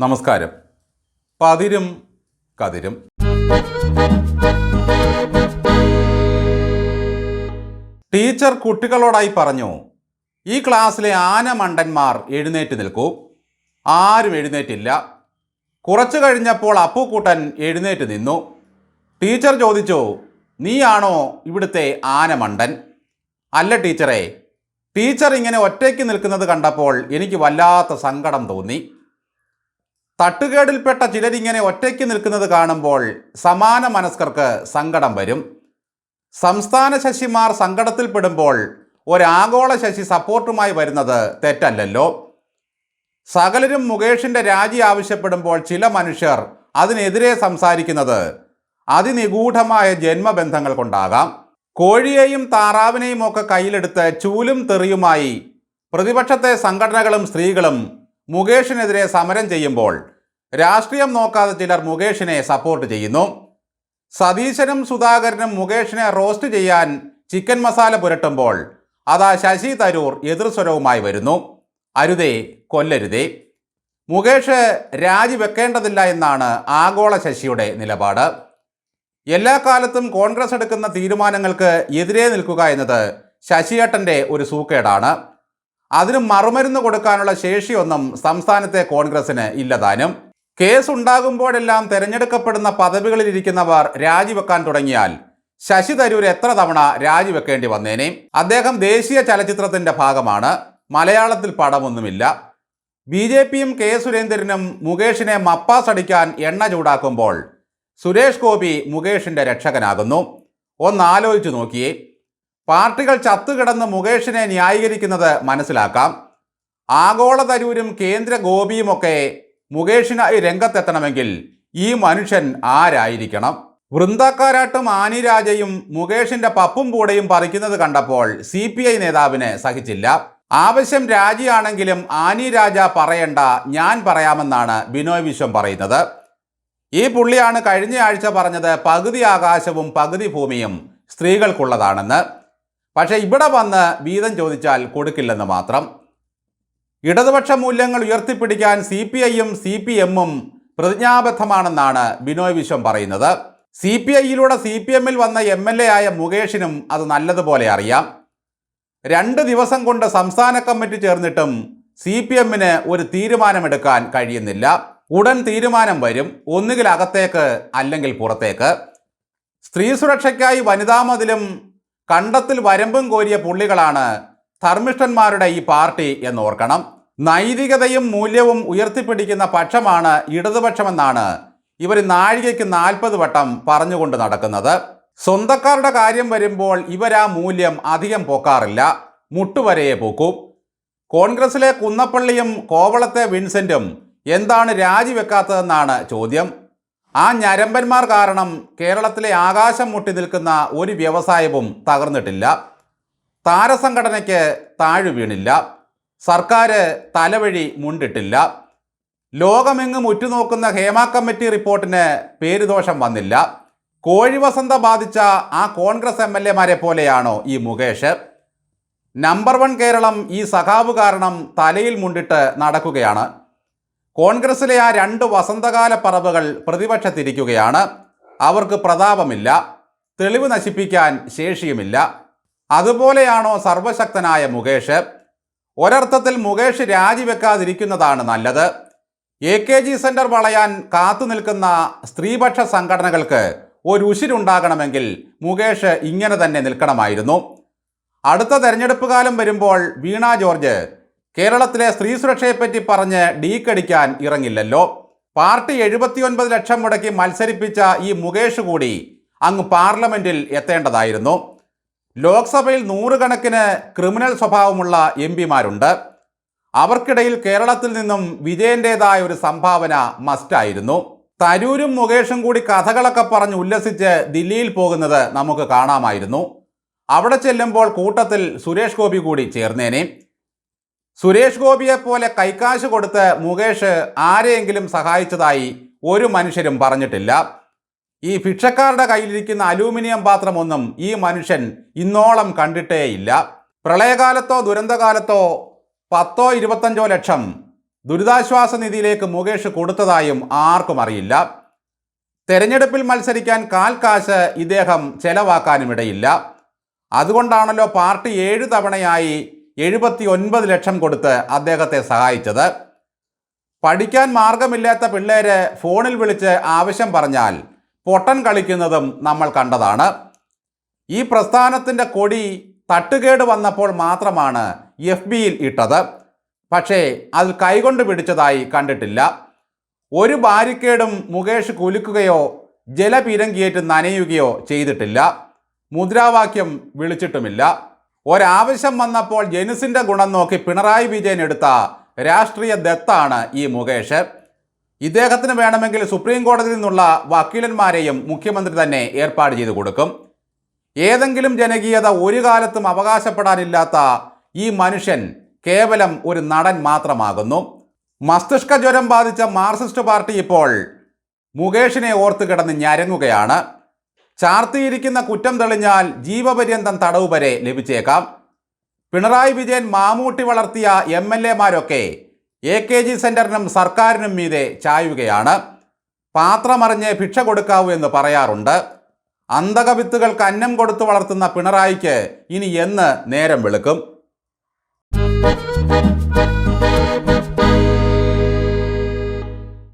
നമസ്കാരം. പതിരും കതിരും. ടീച്ചർ കുട്ടികളോടായി പറഞ്ഞു ഈ ക്ലാസ്സിലെ ആനമണ്ടന്മാർ എഴുന്നേറ്റ് നിൽക്കൂ. ആരും എഴുന്നേറ്റില്ല. കുറച്ചു കഴിഞ്ഞപ്പോൾ അപ്പൂക്കൂട്ടൻ എഴുന്നേറ്റ് നിന്നു. ടീച്ചർ ചോദിച്ചു നീയാണോ ഇവിടുത്തെ ആനമണ്ടൻ? അല്ല ടീച്ചറെ ടീച്ചർ ഇങ്ങനെ ഒറ്റയ്ക്ക് നിൽക്കുന്നത് കണ്ടപ്പോൾ എനിക്ക് വല്ലാത്ത സങ്കടം തോന്നി. തട്ടുകേടിൽപ്പെട്ട ചിലരിങ്ങനെ ഒറ്റയ്ക്ക് നിൽക്കുന്നത് കാണുമ്പോൾ സമാന മനസ്കർക്ക് സങ്കടം വരും. സംസ്ഥാന ശശിമാർ സങ്കടത്തിൽപ്പെടുമ്പോൾ ഒരാഗോള ശശി സപ്പോർട്ടുമായി വരുന്നത് തെറ്റല്ലല്ലോ. സകലരും മുകേഷിന്റെ രാജി ആവശ്യപ്പെടുമ്പോൾ ചില മനുഷ്യർ അതിനെതിരെ സംസാരിക്കുന്നത് അതിനിഗൂഢമായ ജന്മബന്ധങ്ങൾ കൊണ്ടാകാം. കോഴിയെയും താറാവിനെയും ഒക്കെ കയ്യിലെടുത്ത് ചൂലും തെറിയുമായി പ്രതിപക്ഷത്തെ സംഘടനകളും സ്ത്രീകളും മുകേഷിനെതിരെ സമരം ചെയ്യുമ്പോൾ രാഷ്ട്രീയം നോക്കാതെ ചിലർ മുകേഷിനെ സപ്പോർട്ട് ചെയ്യുന്നു. സതീശനും സുധാകരനും മുകേഷിനെ റോസ്റ്റ് ചെയ്യാൻ ചിക്കൻ മസാല പുരട്ടുമ്പോൾ അതാ ശശി തരൂർ എതിർസ്വരവുമായി വരുന്നു. അരുതേ കൊല്ലരുതേ. മുകേഷ് രാജിവെക്കേണ്ടതില്ല എന്നാണ് ആഗോള ശശിയുടെ നിലപാട്. എല്ലാ കാലത്തും കോൺഗ്രസ് എടുക്കുന്ന തീരുമാനങ്ങൾക്ക് എതിരെ നിൽക്കുക എന്നത് ശശിയേട്ടന്റെ ഒരു സൂക്കേടാണ്. അതിന് മറുമരുന്ന് കൊടുക്കാനുള്ള ശേഷിയൊന്നും സംസ്ഥാനത്തെ കോൺഗ്രസിന് ഇല്ലതാനും കേസ് ഉണ്ടാകുമ്പോഴെല്ലാം തെരഞ്ഞെടുക്കപ്പെടുന്ന പദവികളിലിരിക്കുന്നവർ രാജിവെക്കാൻ തുടങ്ങിയാൽ ശശി തരൂർ എത്ര തവണ രാജിവെക്കേണ്ടി വന്നേനെ? അദ്ദേഹം ദേശീയ ചലച്ചിത്രത്തിന്റെ ഭാഗമാണ്. മലയാളത്തിൽ പടമൊന്നുമില്ല. ബി ജെ പിയും കെ സുരേന്ദ്രനും മുകേഷിനെ മപ്പാസ് അടിക്കാൻ എണ്ണ ചൂടാക്കുമ്പോൾ സുരേഷ് ഗോപി മുകേഷിന്റെ രക്ഷകനാകുന്നു. ഒന്നാലോചിച്ചു നോക്കിയേ. പാർട്ടികൾ ചത്തുകിടന്ന് മുകേഷിനെ ന്യായീകരിക്കുന്നത് മനസ്സിലാക്കാം. ആഗോള തരൂരും കേന്ദ്ര ഗോപിയുമൊക്കെ മുകേഷിനായി രംഗത്തെത്തണമെങ്കിൽ ഈ മനുഷ്യൻ ആരായിരിക്കണം? വൃന്ദക്കാരാട്ടും ആനിരാജയും മുകേഷിന്റെ പപ്പും പൂടയും പറിക്കുന്നത് കണ്ടപ്പോൾ സി പി ഐ നേതാവിന് സഹിച്ചില്ല. ആവശ്യം രാജിയാണെങ്കിലും ആനി രാജ പറയണ്ട ഞാൻ പറയാമെന്നാണ് ബിനോയ് വിശ്വം പറയുന്നത്. ഈ പുള്ളിയാണ് കഴിഞ്ഞ ആഴ്ച പറഞ്ഞത് പകുതി ആകാശവും പകുതി ഭൂമിയും സ്ത്രീകൾക്കുള്ളതാണെന്ന്. പക്ഷേ ഇവിടെ വന്ന് വീതം ചോദിച്ചാൽ കൊടുക്കില്ലെന്ന് മാത്രം. ഇടതുപക്ഷ മൂല്യങ്ങൾ ഉയർത്തിപ്പിടിക്കാൻ സി പി ഐയും സി പി എമ്മും പ്രതിജ്ഞാബദ്ധമാണെന്നാണ് ബിനോയ് വിശ്വം പറയുന്നത്. സി പി ഐയിലൂടെ സി പി എമ്മിൽ വന്ന എം എൽ എ ആയ മുകേഷിനും അത് നല്ലതുപോലെ അറിയാം. രണ്ട് ദിവസം കൊണ്ട് സംസ്ഥാന കമ്മിറ്റി ചേർന്നിട്ടും സി പി എമ്മിന് ഒരു തീരുമാനമെടുക്കാൻ കഴിയുന്നില്ല. ഉടൻ തീരുമാനം വരും. ഒന്നുകിൽ അകത്തേക്ക് അല്ലെങ്കിൽ പുറത്തേക്ക്. സ്ത്രീ സുരക്ഷയ്ക്കായി വനിതാ മതിലും കണ്ടത്തിൽ വരമ്പും കോരിയ പുള്ളികളാണ് ധർമ്മിഷ്ഠന്മാരുടെ ഈ പാർട്ടി എന്നോർക്കണം നൈതികതയും മൂല്യവും ഉയർത്തിപ്പിടിക്കുന്ന പക്ഷമാണ് ഇടതുപക്ഷമെന്നാണ് ഇവർ നാഴികയ്ക്ക് നാൽപ്പത് വട്ടം പറഞ്ഞുകൊണ്ട് നടക്കുന്നത്. സ്വന്തക്കാരുടെ കാര്യം വരുമ്പോൾ ഇവരാ മൂല്യം അധികം പോക്കാറില്ല. മുട്ടുവരയെ പോക്കും. കോൺഗ്രസിലെ കുന്നപ്പള്ളിയും കോവളത്തെ വിൻസെന്റും എന്താണ് രാജിവെക്കാത്തതെന്നാണ് ചോദ്യം. ആ ഞരമ്പന്മാർ കാരണം കേരളത്തിലെ ആകാശം മുട്ടി നിൽക്കുന്ന ഒരു വ്യവസായവും തകർന്നിട്ടില്ല. താരസംഘടനയ്ക്ക് താഴു വീണില്ല. സർക്കാർ തലവഴി മുണ്ടിട്ടില്ല. ലോകമെങ്ങും ഉറ്റുനോക്കുന്ന ഹേമ കമ്മിറ്റി റിപ്പോർട്ടിന് പേരുദോഷം വന്നില്ല. കോഴിവസന്ത ബാധിച്ച ആ കോൺഗ്രസ് എം എൽ എമാരെ പോലെയാണോ ഈ മുകേഷ്? നമ്പർ വൺ കേരളം ഈ സഖാവ് കാരണം തലയിൽ മുണ്ടിട്ട് നടക്കുകയാണ്. കോൺഗ്രസിലെ ആ രണ്ട് വസന്തകാല പറവുകൾ പ്രതിപക്ഷത്തിരിക്കുകയാണ്. അവർക്ക് പ്രതാപമില്ല തെളിവ് നശിപ്പിക്കാൻ ശേഷിയുമില്ല. അതുപോലെയാണോ സർവശക്തനായ മുകേഷ്? ഒരർത്ഥത്തിൽ മുകേഷ് രാജിവെക്കാതിരിക്കുന്നതാണ് നല്ലത്. എ കെ ജി സെന്റർ വളയാൻ കാത്തു നിൽക്കുന്ന സ്ത്രീപക്ഷ സംഘടനകൾക്ക് ഒരു ഉശിരുണ്ടാകണമെങ്കിൽ മുകേഷ് ഇങ്ങനെ തന്നെ നിൽക്കണമായിരുന്നു. അടുത്ത തെരഞ്ഞെടുപ്പ് കാലം വരുമ്പോൾ വീണ ജോർജ് കേരളത്തിലെ സ്ത്രീ സുരക്ഷയെപ്പറ്റി പറഞ്ഞ് ഡീക്കടിക്കാൻ ഇറങ്ങില്ലല്ലോ. പാർട്ടി എഴുപത്തിയൊൻപത് ലക്ഷം മുടക്കി മത്സരിപ്പിച്ച ഈ മുകേഷ് കൂടി അങ്ങ് പാർലമെന്റിൽ എത്തേണ്ടതായിരുന്നു. ലോക്സഭയിൽ നൂറുകണക്കിന് ക്രിമിനൽ സ്വഭാവമുള്ള എം പിമാരുണ്ട്. അവർക്കിടയിൽ കേരളത്തിൽ നിന്നും വിജയന്റേതായ ഒരു സംഭാവന മസ്റ്റായിരുന്നു. തരൂരും മുകേഷും കൂടി കഥകളൊക്കെ പറഞ്ഞ് ഉല്ലസിച്ച് ദില്ലിയിൽ പോകുന്നത് നമുക്ക് കാണാമായിരുന്നു. അവിടെ ചെല്ലുമ്പോൾ കൂട്ടത്തിൽ സുരേഷ് ഗോപി കൂടി ചേർന്നേനെ. സുരേഷ് ഗോപിയെ പോലെ കൈക്കാശ് കൊടുത്ത് മുകേഷ് ആരെയെങ്കിലും സഹായിച്ചതായി ഒരു മനുഷ്യരും പറഞ്ഞിട്ടില്ല. ഈ ഭിക്ഷക്കാരുടെ കയ്യിലിരിക്കുന്ന അലൂമിനിയം പാത്രമൊന്നും ഈ മനുഷ്യൻ ഇന്നോളം കണ്ടിട്ടേയില്ല. പ്രളയകാലത്തോ ദുരന്തകാലത്തോ പത്തോ ഇരുപത്തഞ്ചോ ലക്ഷം ദുരിതാശ്വാസ നിധിയിലേക്ക് മുകേഷ് കൊടുത്തതായും ആർക്കും അറിയില്ല. തെരഞ്ഞെടുപ്പിൽ മത്സരിക്കാൻ കാൽ കാശ് ഇദ്ദേഹം ചെലവാക്കാനുമിടയില്ല. അതുകൊണ്ടാണല്ലോ പാർട്ടി ഏഴു തവണയായി എഴുപത്തി ഒൻപത് ലക്ഷം കൊടുത്ത് അദ്ദേഹത്തെ സഹായിച്ചത്. പഠിക്കാൻ മാർഗമില്ലാത്ത പിള്ളേര് ഫോണിൽ വിളിച്ച് ആവശ്യം പറഞ്ഞാൽ പൊട്ടൻ കളിക്കുന്നതും നമ്മൾ കണ്ടതാണ്. ഈ പ്രസ്ഥാനത്തിന്റെ കൊടി തട്ടുകേട് വന്നപ്പോൾ മാത്രമാണ് എഫ് ബിയിൽ ഇട്ടത്. പക്ഷേ അത് കൈകൊണ്ട് പിടിച്ചതായി കണ്ടിട്ടില്ല. ഒരു ബാരിക്കേഡും മുകേഷ് കുലുക്കുകയോ ജലപീരങ്കിയേറ്റ് നനയുകയോ ചെയ്തിട്ടില്ല. മുദ്രാവാക്യം വിളിച്ചിട്ടുമില്ല. ഒരാവശ്യം വന്നപ്പോൾ ജനുസിന്റെ ഗുണം നോക്കി പിണറായി വിജയൻ എടുത്ത രാഷ്ട്രീയ ദത്താണ് ഈ മുകേഷ്. ഇദ്ദേഹത്തിന് വേണമെങ്കിൽ സുപ്രീം കോടതിയിൽ നിന്നുള്ള വക്കീലന്മാരെയും മുഖ്യമന്ത്രി തന്നെ ഏർപ്പാട് ചെയ്തു കൊടുക്കും. ഏതെങ്കിലും ജനകീയത ഒരു കാലത്തും അവകാശപ്പെടാനില്ലാത്ത ഈ മനുഷ്യൻ കേവലം ഒരു നടൻ മാത്രമാകുന്നു. മസ്തിഷ്ക ജ്വരം ബാധിച്ച മാർക്സിസ്റ്റ് പാർട്ടി ഇപ്പോൾ മുകേഷിനെ ഓർത്ത് കിടന്ന് ഞരങ്ങുകയാണ്. ചാർത്തിയിരിക്കുന്ന കുറ്റം തെളിഞ്ഞാൽ ജീവപര്യന്തം തടവ് വരെ ലഭിച്ചേക്കാം. പിണറായി വിജയൻ മാമൂട്ടി വളർത്തിയ എം എൽ എമാരൊക്കെ എ കെ ജി സെന്ററിനും സർക്കാരിനും മീതെ ചായുകയാണ്. പാത്രമറിഞ്ഞ് ഭിക്ഷ കൊടുക്കാവൂ എന്ന് പറയാറുണ്ട്. അന്തകവിത്തുകൾക്ക് അന്നം കൊടുത്തു വളർത്തുന്ന പിണറായിക്ക് ഇനി എന്ന് നേരം വെളുക്കും?